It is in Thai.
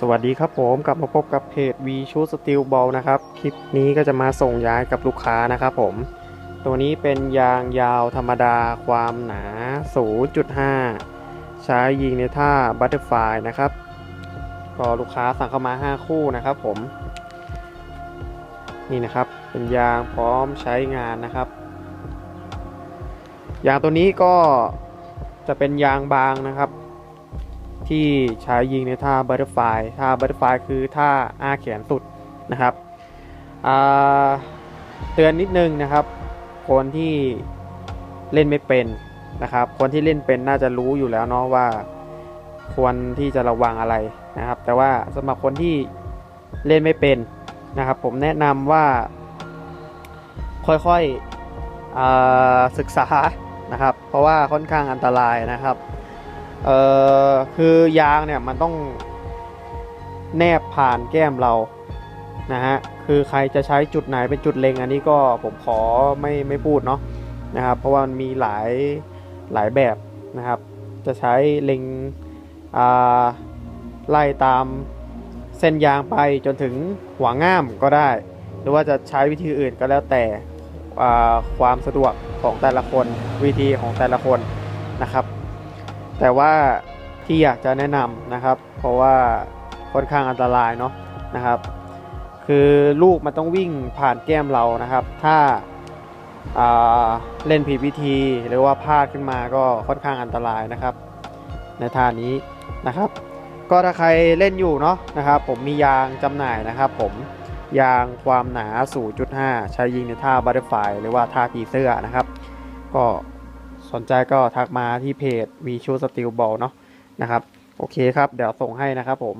สวัสดีครับผมกลับมาพบกับเพจ V Shoot Steel Ball นะครับ คลิปนี้ก็จะมาส่งย้ายกับลูกค้านะครับผม ตัวนี้เป็นยางยาวธรรมดาความหนา 0.5 ใช้ยิงในท่า Butterfly นะครับ ก็ลูกค้าสั่งเข้ามา 5 คู่นะครับผม นี่นะครับเป็นยางพร้อมใช้งานนะครับ ยางตัวนี้ก็จะเป็นยางบางนะครับ ที่ใช้ยิงในท่าบัตเตอร์ฟลายท่าบัตเตอร์ฟลายคือท่าอ้าแขนสุดนะครับเตือนนิดนึงนะครับ คนที่เล่นไม่เป็นนะครับ คนที่เล่นเป็นน่าจะรู้อยู่แล้วเนาะว่า ควรที่จะระวังอะไรนะครับ แต่ว่าสำหรับคนที่เล่นไม่เป็นนะครับ ผมแนะนำว่า ค่อยๆศึกษานะครับ เพราะว่าค่อนข้างอันตรายนะครับ เอ่อคือยางเนี่ยมันต้องแนบผ่านแก้มเรานะฮะคือใครจะใช้จุดไหนเป็นจุดเล็งอันนี้ก็ผมขอไม่ไม่พูดเนาะนะครับเพราะว่ามันมีหลายหลายแบบนะครับ จะใช้เล็งไล่ตามเส้นยางไปจนถึงหัวง่ามก็ได้ หรือว่าจะใช้วิธีอื่นก็แล้วแต่ความสะดวกของแต่ละคนวิธีของแต่ละคนนะครับ แต่ว่าที่อยากจะแนะนำนะครับ เพราะว่าค่อนข้างอันตรายเนาะนะครับ คือลูกมันต้องวิ่งผ่านแก้มเรานะครับ ถ้าาเล่นผิดวิธีหรือว่าพลาดขึ้นมาก็ค่อนข้างอันตรายนะครับ ในท่านี้นะครับ ก็ถ้าใครเล่นอยู่เนาะนะครับ ผมมียางจำหน่ายนะครับ ผมยางความหนา 0.5 ใช้ยิงในท่าบัตเตอร์ไฟหรือว่าท่าผีเสื้อนะครับ ก็ สนใจก็ทักมาที่เพจวีชูสติลบอลเนาะนะครับ โอเคครับ เดี๋ยวส่งให้นะครับผม